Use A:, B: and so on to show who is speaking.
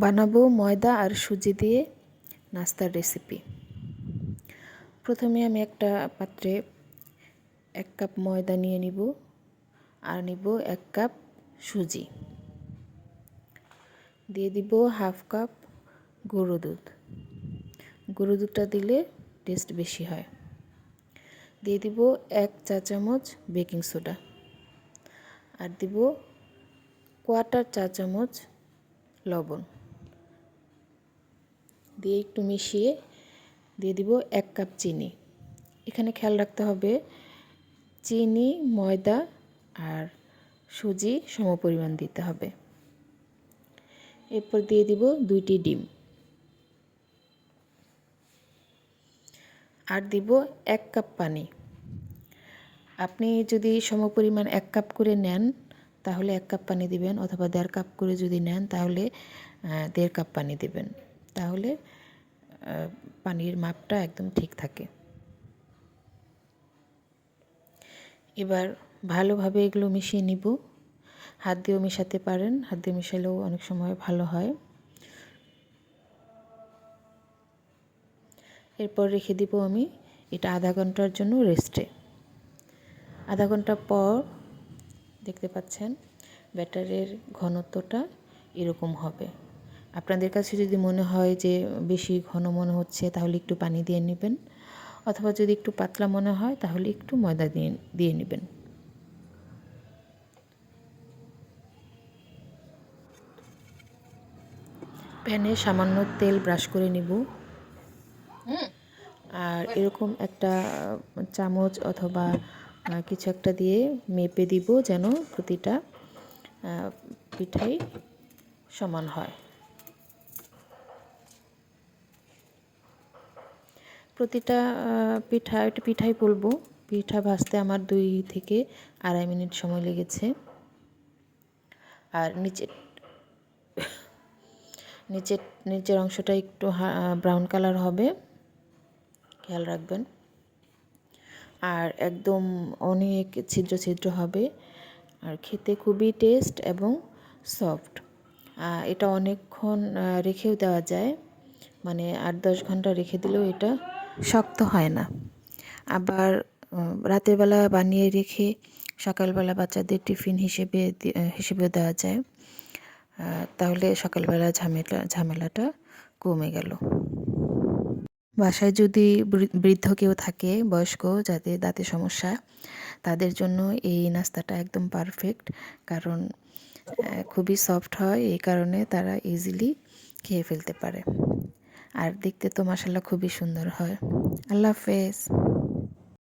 A: বানাবো ময়দা আর সুজি দিয়ে নাস্তার রেসিপি। প্রথমে আমি একটা পাত্রে এক কাপ ময়দা নিয়ে নিব আর নিব এক কাপ সুজি। দিয়ে দিব হাফ কাপ গরু দুধ। গরু দুধটা দিলে টেস্ট বেশি হয়। দিয়ে দিব এক চা চামচ বেকিং সোডা। আর দিব কোয়াটার চা চামচ লবণ। দিয়ে একটু মিশিয়ে দিয়ে দিব এক কাপ চিনি। এখানে খেয়াল রাখতে হবে চিনি, ময়দা আর সুজি সমপরিমাণ দিতে হবে। এরপর দিয়ে দিব দুইটি ডিম। আর দিব এক কাপ পানি। আপনি যদি সমপরিমাণ এক কাপ করে নেন, তাহলে এক কাপ পানি দিবেন, অথবা দেড় কাপ করে যদি নেন, তাহলে দেড় কাপ পানি দিবেন। তাহলে পানির মাপটা একদম ঠিক থাকে। এবার ভালোভাবে এগুলো মিশিয়ে নিব। হাত দিয়েও মেশাতে পারেন, হাত দিয়ে মেশালেও অনেক সময় ভালো হয়। এরপর রেখে দিব আমি এটা আধা ঘণ্টার জন্য রেস্টে। আধা ঘণ্টা পর দেখতে পাচ্ছেন, ব্যাটারের ঘনত্বটা এরকম হবে। আপনাদের কাছে যদি মনে হয় যে বেশি ঘন মনে হচ্ছে তাহলে একটু পানি দিয়ে নেবেন। অথবা যদি একটু পাতলা মনে হয় তাহলে একটু ময়দা দিয়ে দিয়ে নেবেন। প্যানে সামান্য তেল ব্রাশ করে নিব। আর এরকম একটা চামচ অথবা কিছু একটা দিয়ে মেপে দিব যেন প্রতিটা পিঠাই সমান হয়। প্রতিটা পিঠা একটা পিঠাই বলব। পিঠা ভাজতে আমার দুই থেকে আড়াই মিনিট সময় লেগেছে। আর নিচে নিচের নিচের অংশটা একটু ব্রাউন কালার হবে। খেয়াল রাখবেন। আর একদম অনেক ছিদ্র ছিদ্র হবে। আর খেতে খুবই টেস্ট এবং সফট এটা অনেকক্ষণ রেখেও দেওয়া যায়। মানে আট দশ ঘণ্টা রেখে দিলেও এটা শক্ত হয় না। আবার রাতের বেলা বানিয়ে রেখে সকালবেলা বাচ্চাদের টিফিন হিসেবে হিসেবে দেওয়া যায়। তাহলে সকালবেলা ঝামেলা, ঝামেলাটা কমে গেল। বাসায় যদি বৃদ্ধ কেউ থাকে, বয়স্ক, যাদের দাঁতের সমস্যা, তাদের জন্য এই নাস্তাটা একদম পারফেক্ট। কারণ খুবই সফট হয়, এই কারণে তারা ইজিলি খেয়ে ফেলতে পারে। আর দেখতে তো মাসাল্লাহ খুবই সুন্দর হয়। আল্লাহ হাফেজ।